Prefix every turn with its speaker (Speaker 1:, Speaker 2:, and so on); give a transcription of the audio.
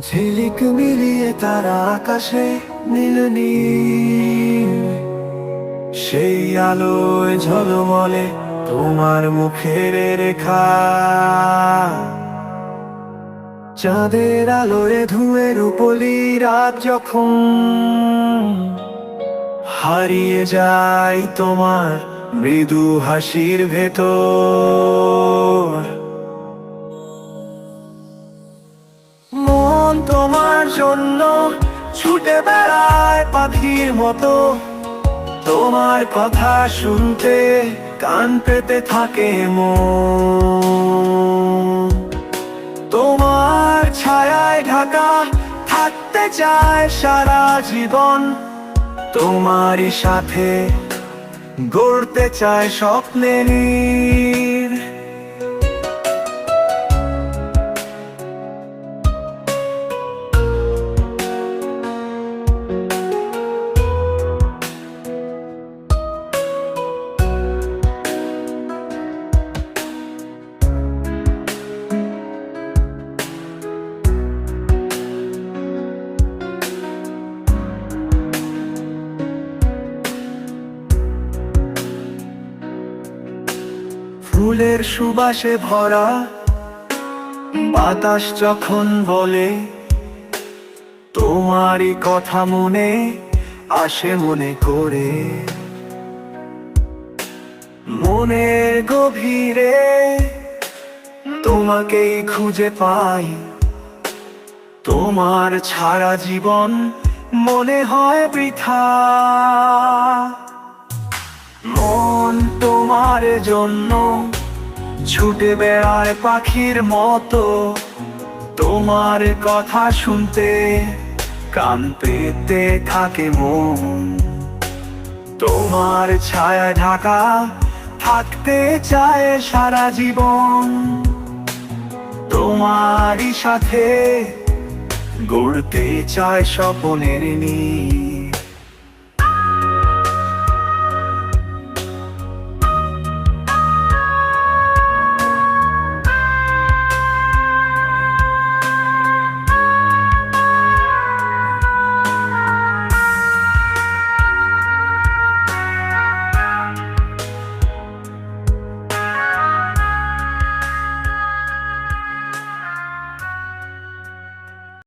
Speaker 1: ঝিলিক মিলিয়ে তারা আকাশে নীল নীল। সেই আলোয় ঝলমলে তোমার মুখের রেখা। চাঁদের আলোয় ধুয়ে রূপলি রাত যখন হারিয়ে যায় তোমার মৃদু হাসির ভেতর। মন তোমার জন্য ছুটে বেড়ায় পাখির মতো। তোমার কথা শুনতে কান পেতে থাকে তোমার ছায়ায় ঢাকা থাকতে চায় সারা জীবন। তোমারই সাথে গড়তে চায় স্বপ্নের ফুলের সুবাসে ভরা, বাতাস যখন বলে, তোমারই কথা মনে আসে মনে করে। মনের গভীরে তোমাকেই খুঁজে পাই। তোমার ছাড়া জীবন মনে হয় বৃথা। মন তোমার জন্য ছুটে বেড়ায় পাখির মতো। তোমার কথা শুনতে কান পেতে থাকে মন। তোমার ছায়া ঢাকা থাকতে চায় সারা জীবন। তোমারই সাথে গড়তে চায় স্বপনের নীল।